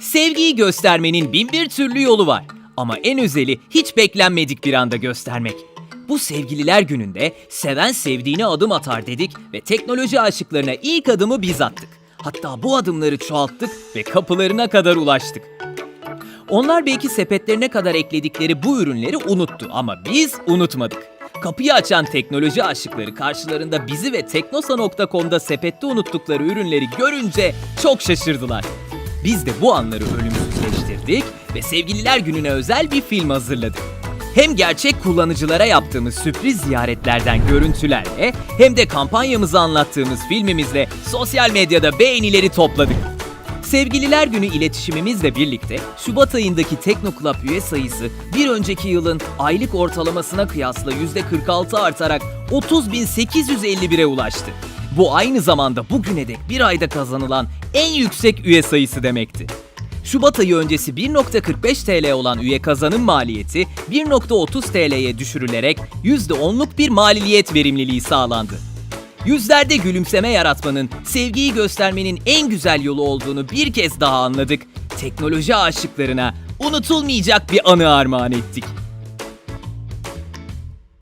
Sevgiyi göstermenin bin bir türlü yolu var. Ama en özeli hiç beklenmedik bir anda göstermek. Bu sevgililer gününde seven sevdiğine adım atar dedik ve teknoloji aşıklarına ilk adımı biz attık. Hatta bu adımları çoğalttık ve kapılarına kadar ulaştık. Onlar belki sepetlerine kadar ekledikleri bu ürünleri unuttu ama biz unutmadık. Kapıyı açan teknoloji aşıkları karşılarında bizi ve teknosa.com'da sepette unuttukları ürünleri görünce çok şaşırdılar. Biz de bu anları ölümsüzleştirdik ve sevgililer gününe özel bir film hazırladık. Hem gerçek kullanıcılara yaptığımız sürpriz ziyaretlerden görüntülerle hem de kampanyamızı anlattığımız filmimizle sosyal medyada beğenileri topladık. Sevgililer Günü iletişimimizle birlikte Şubat ayındaki Tekno Club üye sayısı bir önceki yılın aylık ortalamasına kıyasla %46 artarak 30.851'e ulaştı. Bu aynı zamanda bugüne dek bir ayda kazanılan en yüksek üye sayısı demekti. Şubat ayı öncesi 1.45 TL olan üye kazanım maliyeti 1.30 TL'ye düşürülerek %10'luk bir maliyet verimliliği sağlandı. Yüzlerde gülümseme yaratmanın, sevgiyi göstermenin en güzel yolu olduğunu bir kez daha anladık. Teknoloji aşıklarına unutulmayacak bir anı armağan ettik.